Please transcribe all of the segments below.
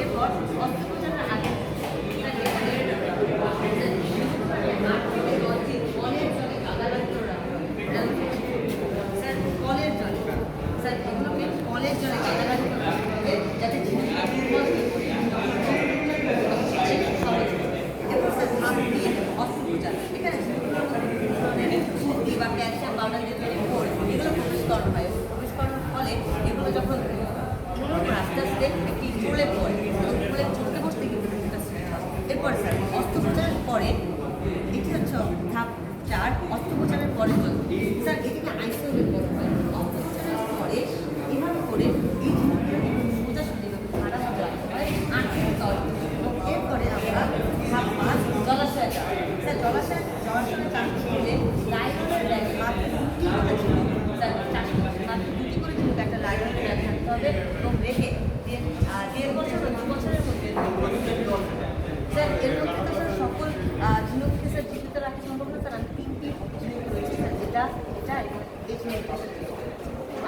এরপর অস্ত্রোপচারের আগে কলের জলে গাদাগাদি স্যার কলের জলে স্যার এগুলোকে কলের জলে গাদাগাদি যাতে এরপর স্যার হাত দিয়ে অস্ত্রোপচার ঠিক আছে বুদ্ধি বা ক্যালসিয়াম পাউডার দিয়ে তৈরি ফোড় এগুলো প্রবেশ করানো হয় এবং প্রবেশ করানোর ফলে এগুলো যখন আস্তে আস্তে চলে পড়ে চলে চলতে বসতে কিন্তু স্যার, অস্ত্রোপচারের পরে এটি ধাপ চার, অস্ত্রোপচারের পরে স্যার, এটিকে আইসিইউ বলা হয়। অস্ত্রোপচারের পরে এভাবে করে এই ভাড়া হয় তল এবং এরপরে আমরা ধাপ পাঁচ, জলাশয় স্যার, জলাশয় সময় চাষ করলে লাইনের মাত্র স্যার চাষ মাত্র দুটি করে ছিল একটা লাইনের থাকতে হবে এবং রেখে দিয়ে আহ, দেড় বছর ও দু বছরের মধ্যে স্যার এর মধ্যে তো স্যার সকল আহ, ঝিনুককে স্যার জীবিত রাখা সম্ভব না স্যার আমি তিনটি ঝিনুক রয়েছে স্যার যেটা এটা এবং এই ঝিনুকটা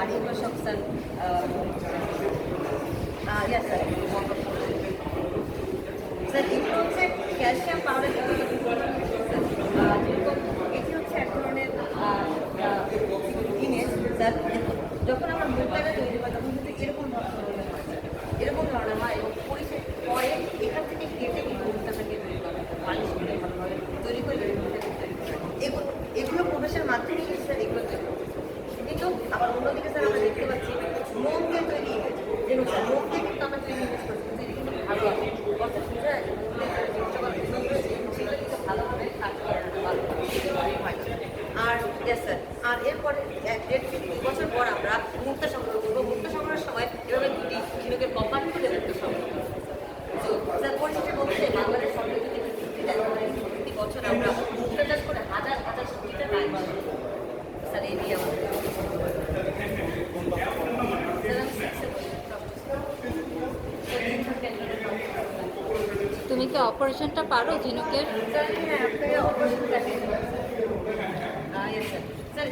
আর এগুলো সব স্যার স্যার স্যার এগুলো হচ্ছে ক্যালসিয়াম পাউডার যেরকম এটি হচ্ছে এক ধরনের ইমেজ স্যার, যখন আমার মুখটাকে তৈরি হয় তখন কিন্তু এরকম ধরনের হয়। এরকম ধরনের হয় এবং পরিশেষ পরে এখান থেকে কেটে কিন্তু মুখটাকে তৈরি করা পালিশ করে ভালোভাবে তৈরি করে এগুলো এগুলো প্রবেশের মাধ্যমে স্যার এগুলো তৈরি করতে হয়। কিন্তু আবার অন্যদিকে স্যার আমরা দেখতে পাচ্ছি মোম দিয়ে তৈরি স্যার মোম দিয়ে কিন্তু আমরা তৈরি ইমেজ করছি। কিন্তু ভালো যে যে সেগুলো কিন্তু ভালোভাবে কাজ ভালো আর স্যার আর এরপরে এক দেড় দু বছর পর আমরা মুক্তা সংগ্রহ করব। মুক্তা সংগ্রহের সময় দুটি ঝিনুকের কপাট খুলে মুক্তা স্যার পরিশেষে বলতে বাংলাদেশ প্রতি বছর আমরা মুক্তা চাষ করে হাজার হাজার সবজিটা লাইন বানাবো স্যার এই দিয়ে আমাদের তুমি কি অপারেশনটা পারো ঝিনুকের? স্যার